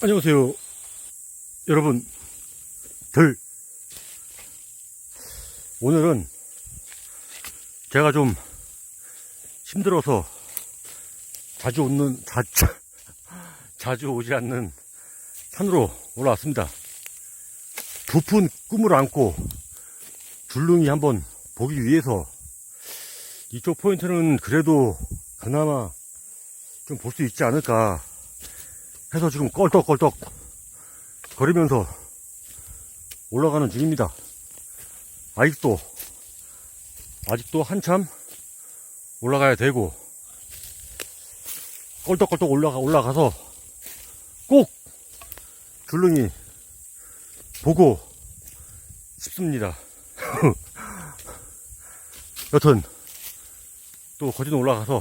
안녕하세요. 여러분, 들. 오늘은 제가 좀 힘들어서 자주 오는, 자, 자주 오지 않는 산으로 올라왔습니다. 부푼 꿈을 안고 줄눈이 한번 보기 위해서 이쪽 포인트는 그래도 그나마 좀 볼 수 있지 않을까 해서 지금 껄떡껄떡 거리면서 올라가는 중입니다. 아직도, 아직도 한참 올라가야 되고, 껄떡껄떡 올라가, 올라가서 꼭 줄눈이 보고 싶습니다. 여튼, 또 거진 올라가서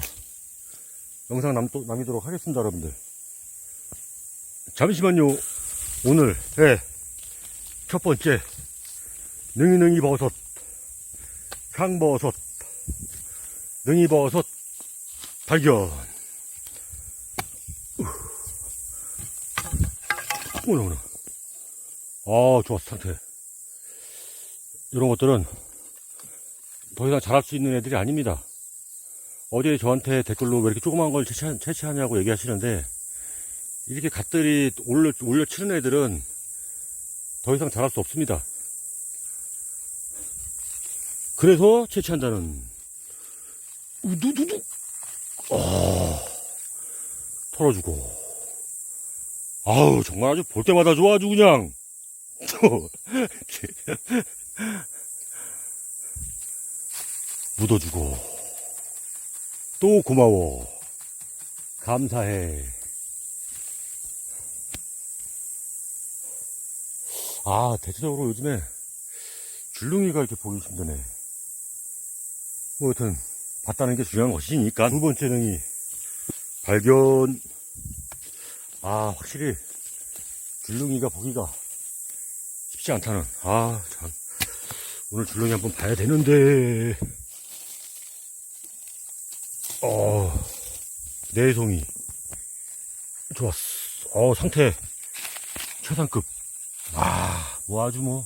영상 남, 남기도록 하겠습니다, 여러분들. 잠시만요. 오늘, 예, 첫 번째, 능이능이 버섯, 향버섯, 능이버섯 발견. 오나, 오나. 아, 좋았어, 상태. 이런 것들은 더 이상 자랄 수 있는 애들이 아닙니다. 어제 저한테 댓글로 왜 이렇게 조그만 걸 채취하, 채취하냐고 얘기하시는데, 이렇게 갓들이 올려, 올려 치는 애들은 더 이상 자랄 수 없습니다. 그래서 채취한다는, 우두두두, 아, 털어주고. 아우, 정말 아주 볼 때마다 좋아, 아주 그냥. 묻어주고. 또 고마워. 감사해. 아, 대체적으로 요즘에 줄눈이가 이렇게 보기 힘드네. 뭐, 여튼, 봤다는 게 중요한 것이니까. 두 번째 능이 발견. 아, 확실히 줄눈이가 보기가 쉽지 않다는. 아, 참. 오늘 줄눈이 한번 봐야 되는데. 어, 내송이. 좋았어. 어, 상태 최상급. 아, 뭐 아주 뭐.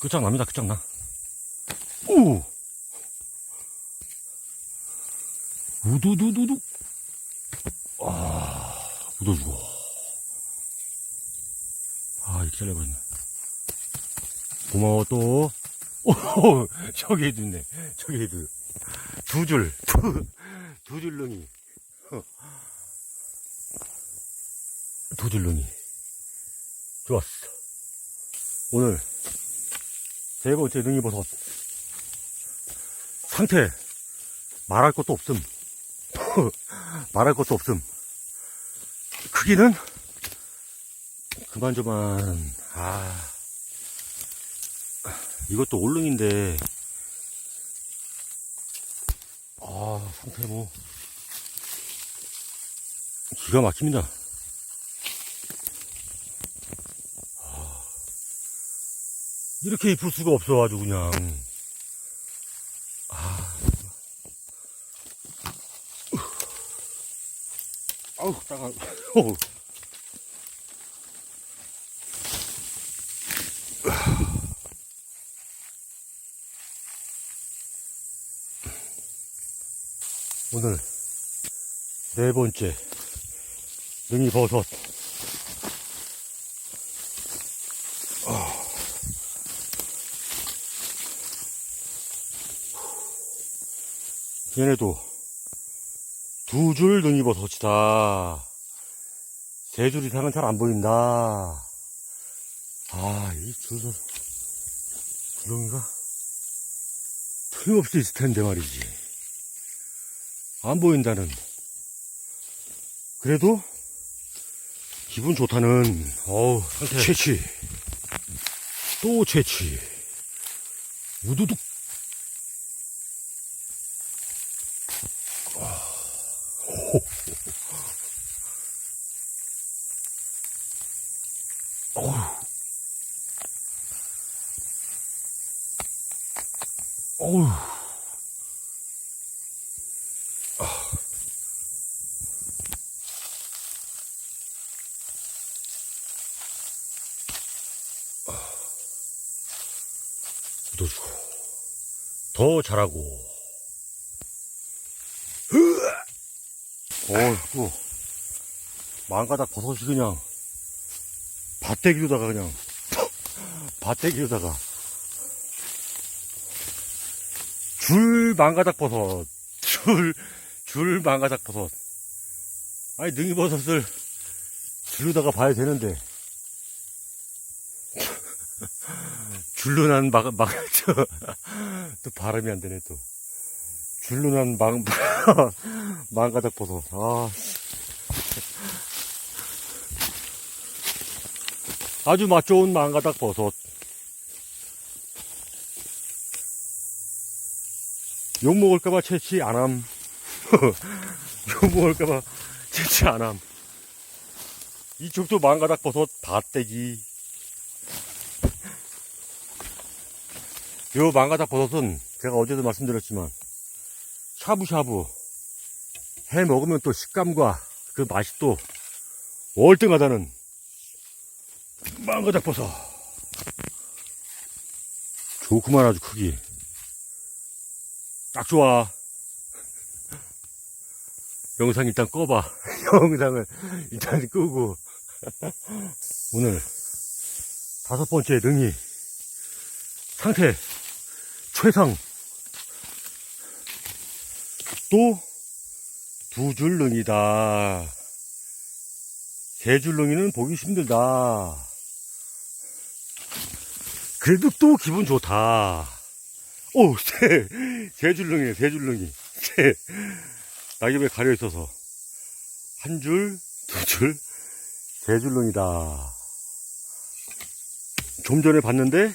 끝장납니다, 끝장나. 오! 우두두두두. 아, 묻어주고. 아, 이렇게 잘려버렸네. 고마워, 또. 오, 저기 해도 있네. 저기 해도. 두 줄, 두, 두 줄렁이. 어. 두 줄렁이. 좋았어. 오늘 세 번째 능이버섯 상태 말할 것도 없음. 말할 것도 없음. 크기는 그만저만 아 이것도 올릉인데 아 상태 뭐 기가 막힙니다. 이렇게 이쁠 수가 없어가지고 그냥. 아 아우 따가. 오늘 네 번째 능이 버섯 얘네도 두 줄 능이버섯이다. 세 줄 이상은 잘 안 보인다. 아, 이 줄서 줄렁이가 틀림없이 있을 텐데 말이지. 안 보인다는. 그래도 기분 좋다는, 어우, 상태. 채취. 또 채취. 우두둑. 어우. 어우. 아. 묻어주고 더 잘하고 어이구 망가닥 벗어지 그냥. 밭대기로다가 그냥, 밭대기로다가, 줄 망가닥 버섯, 줄, 줄 망가닥 버섯. 아니, 능이 버섯을 줄로다가 봐야 되는데, 줄로 난 막, 막, 저, 또 발음이 안 되네, 또. 줄로 난 망, 망가닥 버섯. 아, 아주 맛 좋은 망가닥 버섯. 욕 먹을까봐 채취 안 함. 욕 먹을까봐 채취 안 함. 이쪽도 망가닥 버섯 밭대기. 요 망가닥 버섯은 제가 어제도 말씀드렸지만 샤브샤브 해 먹으면 또 식감과 그 맛이 또 월등하다는 망가닥 버섯 좋구만 아주 크기. 딱 좋아. 영상 일단 꺼봐. 영상을 일단 끄고. 오늘 다섯 번째 능이. 상태. 최상. 또 두 줄 능이다. 세 줄 능이는 보기 힘들다 그래도 또 기분 좋다 오, 세, 세줄 능이네, 세줄 능이. 세. 낙엽에 가려 있어서. 한 줄, 두 줄, 세줄 능이다. 좀 전에 봤는데,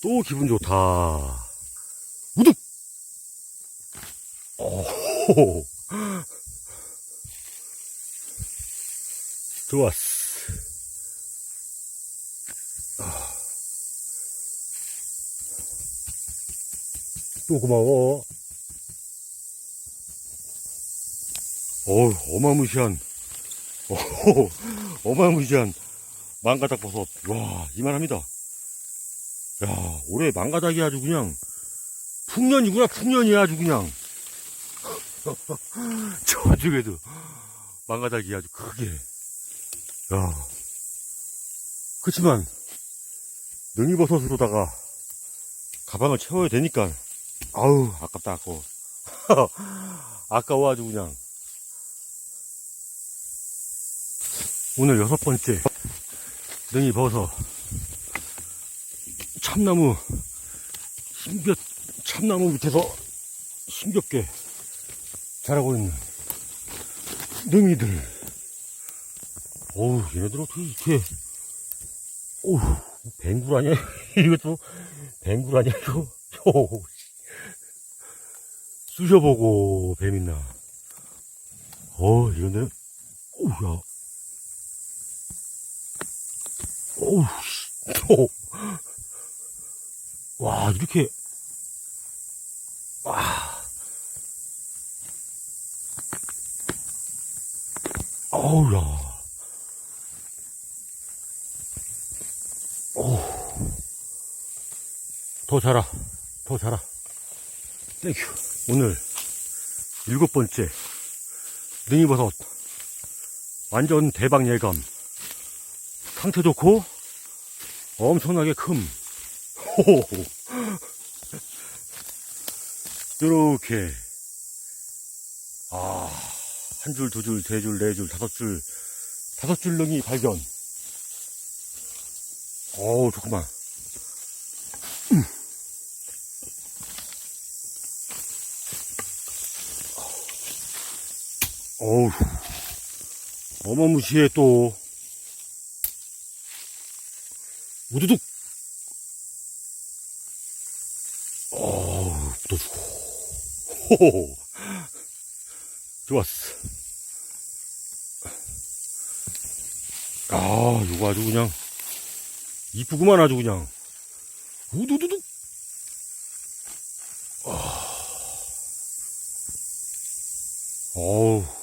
또 기분 좋다. 우둑! 오, 좋았어. 또 고마워. 어우, 어마무시한, 어, 어마무시한 망가닥 버섯. 와, 이만합니다. 야, 올해 망가닥이 아주 그냥, 풍년이구나, 풍년이 아주 그냥. 저쪽에도 망가닥이 아주 크게. 야. 그치만, 능이버섯으로다가 가방을 채워야 되니까, 아우, 아깝다, 아까워. 아까워가지고 그냥. 오늘 여섯 번째 능이 버섯. 참나무, 힘겹, 참나무 밑에서 힘겹게 자라고 있는 능이들. 어우, 얘네들 어떻게 이렇게, 어우, 뱅굴 아니야? 이것도 뱅굴 아니야, 이거? 요. 쑤셔보고 뱀 있나 어 이런 데는 오우야. 오우 씨. 오. 와 이렇게. 와. 어우야. 오더 자라. 더 자라 땡큐. 오늘 일곱 번째 능이버섯. 완전 대박 예감. 상태 좋고 엄청나게 큼. 호호 이렇게. 아 한 줄, 두 줄, 세 줄, 네 줄, 다섯 줄 다섯 줄 능이 발견. 어우 좋구만 어우, 어마무시해 또. 우두둑. 어우, 묻어주고. 호호. 좋았어. 아, 이거 아주 그냥, 이쁘구만 아주 그냥. 우두두둑. 어우.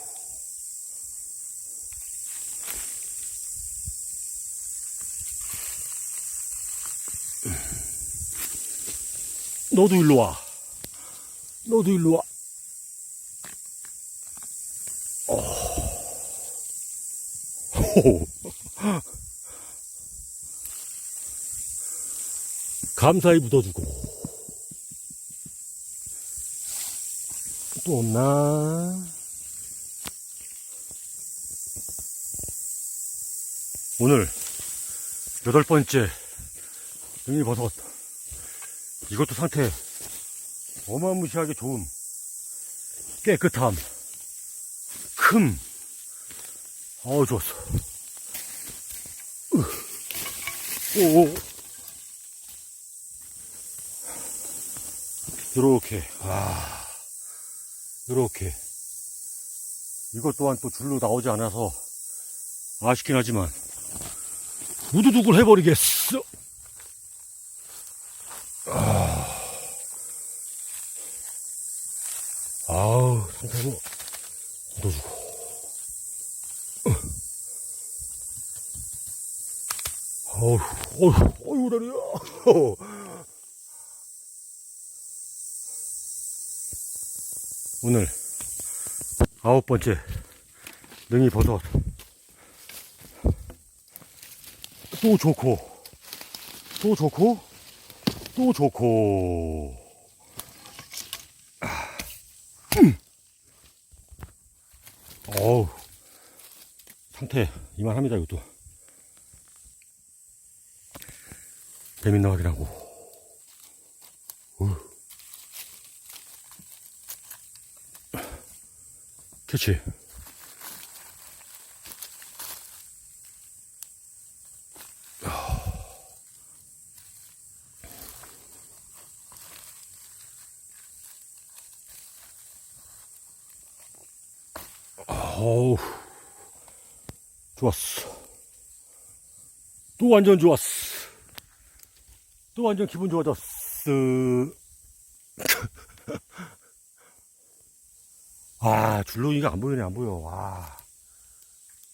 너도 일로 와. 너도 일로 와. 어. 호. 감사히 묻어주고. 또 없나? 오늘 여덟 번째 능이버섯. 이것도 상태 어마무시하게 좋음. 깨끗함. 큼. 어우, 좋았어. 으. 오. 요렇게. 아. 요렇게. 이것 또한 또 줄로 나오지 않아서 아쉽긴 하지만 우두둑을 해버리겠어. 상태고, 묻어주고. 어휴, 어휴, 어휴, 다리야. 오늘 아홉 번째 능이 버섯. 또 좋고, 또 좋고, 또 좋고. 어우, 상태 이만합니다, 이것도. 배민 나가기라고. 캐치. 어우, 좋았어. 또 완전 좋았어. 또 완전 기분 좋아졌어. 아, 줄로이가 안 보이네, 안 보여. 와.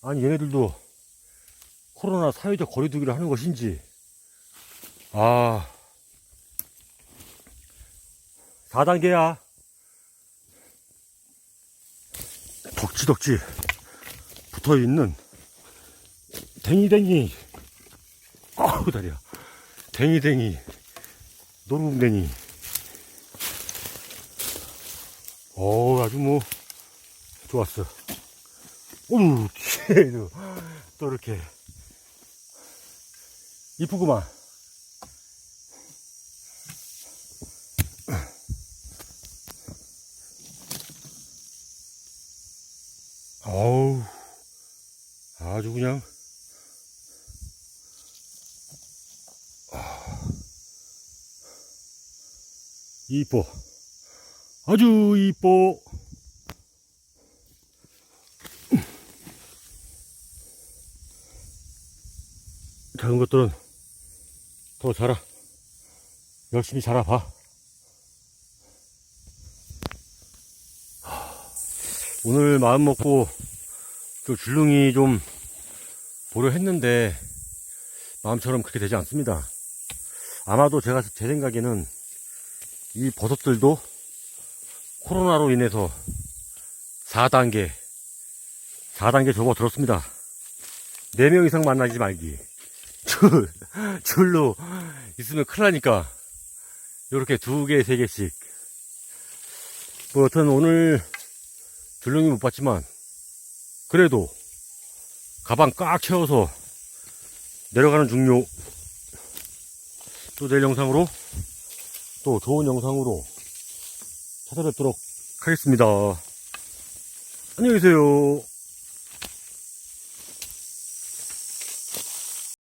아니, 얘네들도 코로나 사회적 거리두기를 하는 것인지. 아. 4단계야. 덕지덕지 붙어 있는 댕이댕이. 아우, 다리야. 댕이댕이. 노루궁댕이. 어우, 아주 뭐, 좋았어. 어우, 또 이렇게. 이쁘구만. 어우, 아주 그냥. 이뻐. 아주 이뻐. 작은 것들은 더 자라. 열심히 자라봐. 오늘 마음 먹고 그 줄눈이 좀 보려 했는데 마음처럼 그렇게 되지 않습니다. 아마도 제가 제 생각에는 이 버섯들도 코로나로 인해서 4단계, 4단계 접어들었습니다. 4명 이상 만나지 말기. 줄, 줄로 있으면 큰일 나니까. 요렇게 두 개, 세 개씩. 뭐, 여튼 오늘 줄눈이 못 봤지만, 그래도 가방 꽉 채워서 내려가는 중요. 또 내일 영상으로, 또 좋은 영상으로 찾아뵙도록 하겠습니다. 안녕히 계세요.